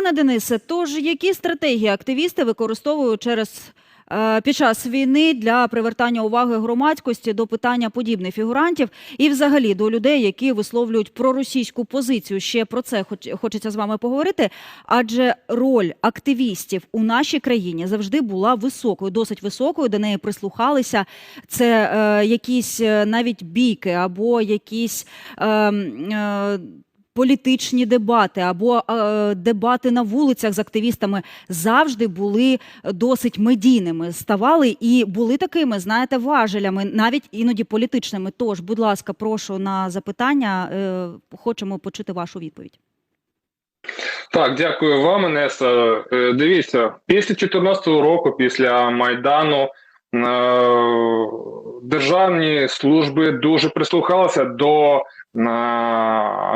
Пане Денисе, тож які стратегії активісти використовують через е, під час війни для привертання уваги громадськості до питання подібних фігурантів і взагалі до людей, які висловлюють проросійську позицію? Ще про це хоч, хочеться з вами поговорити. Адже роль активістів у нашій країні завжди була високою, досить високою. До неї прислухалися. Це е, якісь е, навіть бійки або якісь. Е, е, політичні дебати або е, дебати на вулицях з активістами завжди були досить медійними, ставали і були такими, знаєте, важелями, навіть іноді політичними. Тож, будь ласка, прошу на запитання. Е, хочемо почути вашу відповідь. Так, дякую вам, Інеса. Е, Дивіться, після 2014 року, після Майдану, е, державні служби дуже прислухалися до е,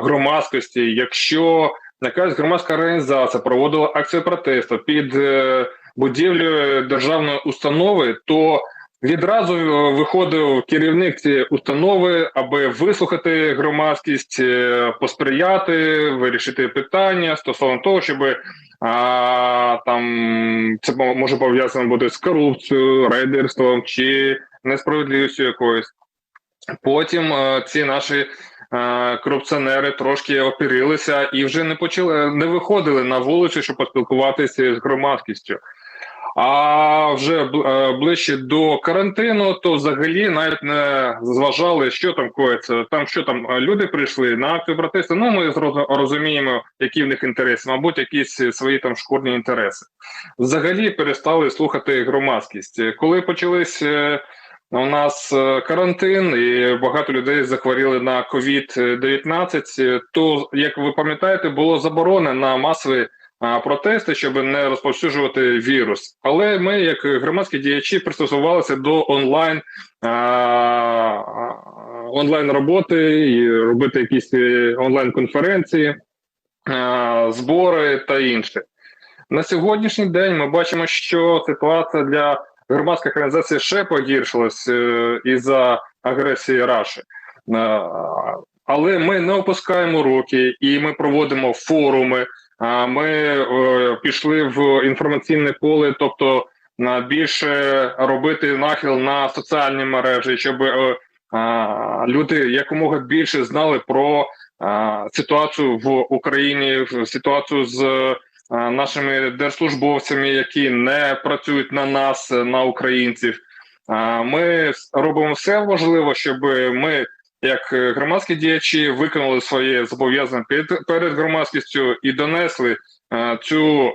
громадськості. Якщо якась громадська організація проводила акцію протесту під е, будівлею державної установи, то Відразу е, виходив керівник цієї установи, аби вислухати громадськість, е, посприяти, вирішити питання стосовно того, щоб а, там це може пов'язано бути з корупцією, рейдерством чи несправедливістю якоюсь. Потім ці наші корупціонери трошки опірилися і вже не почали не виходили на вулицю, щоб поспілкуватися з громадськістю. А вже е, ближче до карантину, то взагалі навіть не зважали, що там коїться. Там що там е, люди прийшли на акцію протесту. Ну ми розуміємо, які в них інтереси, мабуть, якісь свої там шкурні інтереси. Взагалі перестали слухати громадськість. Коли почались е, у нас е, карантин, і багато людей захворіли на COVID-19, то як ви пам'ятаєте, було заборонено масові протести, щоб не розповсюджувати вірус. Але ми, як громадські діячі, пристосувалися до онлайн онлайн роботи і робити якісь е, онлайн конференції, збори та інше. На сьогоднішній день ми бачимо, що ситуація для громадських організацій ще погіршилась е, із-за агресії Раші. Е, але ми не опускаємо руки і ми проводимо форуми. Ми е, пішли в інформаційне поле, тобто більше робити нахил на соціальні мережі, щоб люди якомога більше знали про ситуацію в Україні, ситуацію з нашими держслужбовцями, які не працюють на нас, на українців. Ми робимо все можливе, щоб ми як громадські діячі виконали своє зобов'язання перед, громадськістю і донесли цю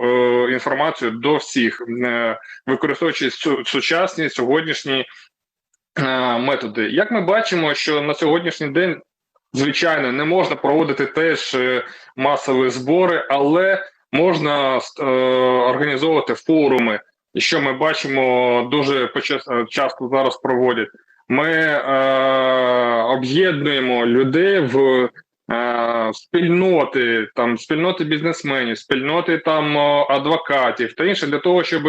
інформацію до всіх, е, використовуючи сучасні сьогоднішні методи. Як ми бачимо, що на сьогоднішній день, звичайно, не можна проводити теж е, масові збори, але можна е, організовувати форуми, і що ми бачимо дуже почес- часто зараз проводять. Ми е, об'єднуємо людей в е, спільноти, там спільноти бізнесменів, спільноти там е, адвокатів та інше для того, щоб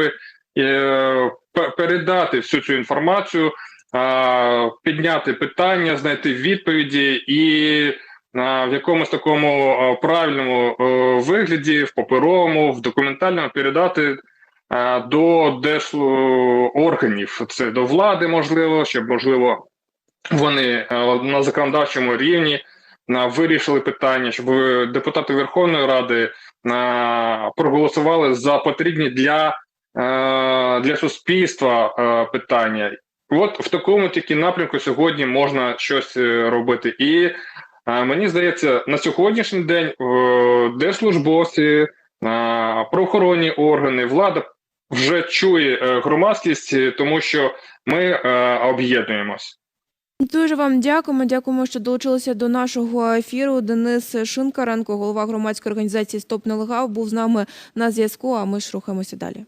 е, передати всю цю інформацію, е, підняти питання, знайти відповіді і е, в якомусь такому е, правильному е, вигляді, в паперовому, в документальному передати е, до держорганів, це до влади, можливо, щоб можливо вони е, на законодавчому рівні е, вирішили питання, щоб е, депутати Верховної Ради е, проголосували за потрібні для, е, для суспільства е, питання. От в такому тільки напрямку сьогодні можна щось е, робити. І е, мені здається, на сьогоднішній день е, держслужбовці, е, правоохоронні органи, влада вже чує е, громадськість, тому що ми об'єднуємось. Дуже вам дякуємо. Дякуємо, що долучилися до нашого ефіру. Денис Шинкаренко, голова громадської організації Стоп Нелегал, був з нами на зв'язку. А ми ж рухаємося далі.